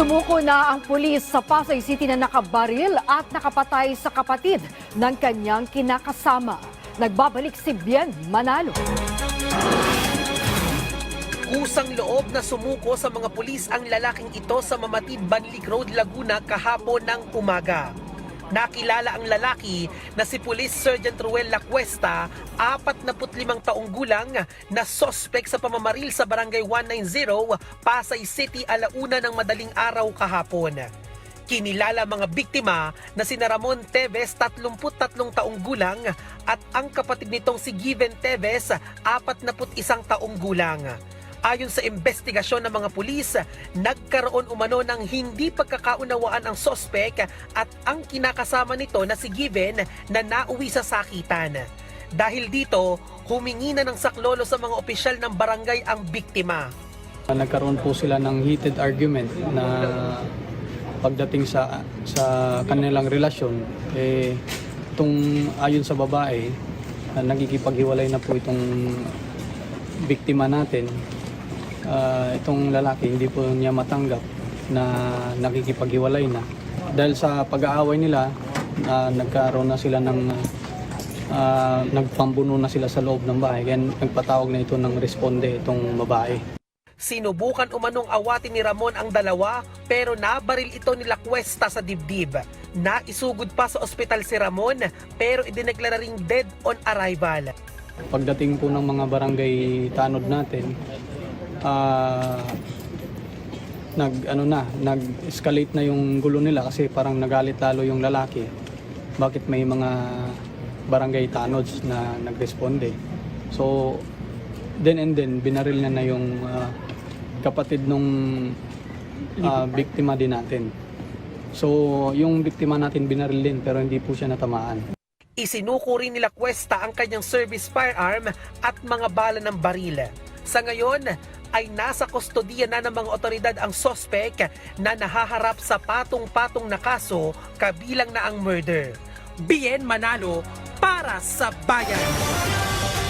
Sumuko na ang pulis sa Pasay City na nakabaril at nakapatay sa kapatid ng kanyang kinakasama. Nagbabalik si Bien Manalo. Kusang loob na sumuko sa mga pulis ang lalaking ito sa Mamatid Banlig Road, Laguna kahapon ng umaga. Nakilala ang lalaki na si Police Sergeant Ruel Lacuesta, 45 taong gulang, na sospek sa pamamaril sa Barangay 190, Pasay City, alauna ng madaling araw kahapon. Kinilala mga biktima na si Ramon Teves, 33 taong gulang, at ang kapatid nitong si Given Teves, 41 taong gulang. Ayon sa investigasyon ng mga pulis, nagkaroon umano ng hindi pagkakaunawaan ang sospek at ang kinakasama nito na si Given na nauwi sa sakitan. Dahil dito, humingi na ng saklolo sa mga opisyal ng barangay ang biktima. Nagkaroon po sila ng heated argument na pagdating sa sa kanilang relasyon eh itong ayon sa babae na nagkikipaghiwalay na po itong biktima natin Ah, itong lalaki hindi po niya matanggap na nakikipaghiwalay na dahil sa pag-aaway nila ah, nagkaroon na sila ng ah, nagpambuno na sila sa loob ng bahay kaya nagpatawag na ito ng responde itong babae Sinubukan umanong awatin ni Ramon ang dalawa pero nabaril ito nila Cuesta sa dibdib. Naisugod pa sa ospital si Ramon pero idineklara ring dead on arrival. Pagdating po ng mga barangay tanod natin, ah nag ano na, nag-escalate na yung gulo nila kasi parang nagalit lalo yung lalaki. Bakit may mga barangay tanods na nagresponde. So then and then binaril na na yung ah, kapatid nung ah, biktima din natin. So yung biktima natin binaril din pero hindi po siya natamaan. Isinuko rin nila Cuesta ang kanyang service firearm at mga bala ng baril. Sa ngayon, ay nasa kustodiya na ng mga otoridad ang sospek na nahaharap sa patong-patong na kaso kabilang na ang murder. Bien Manalo para sa bayan.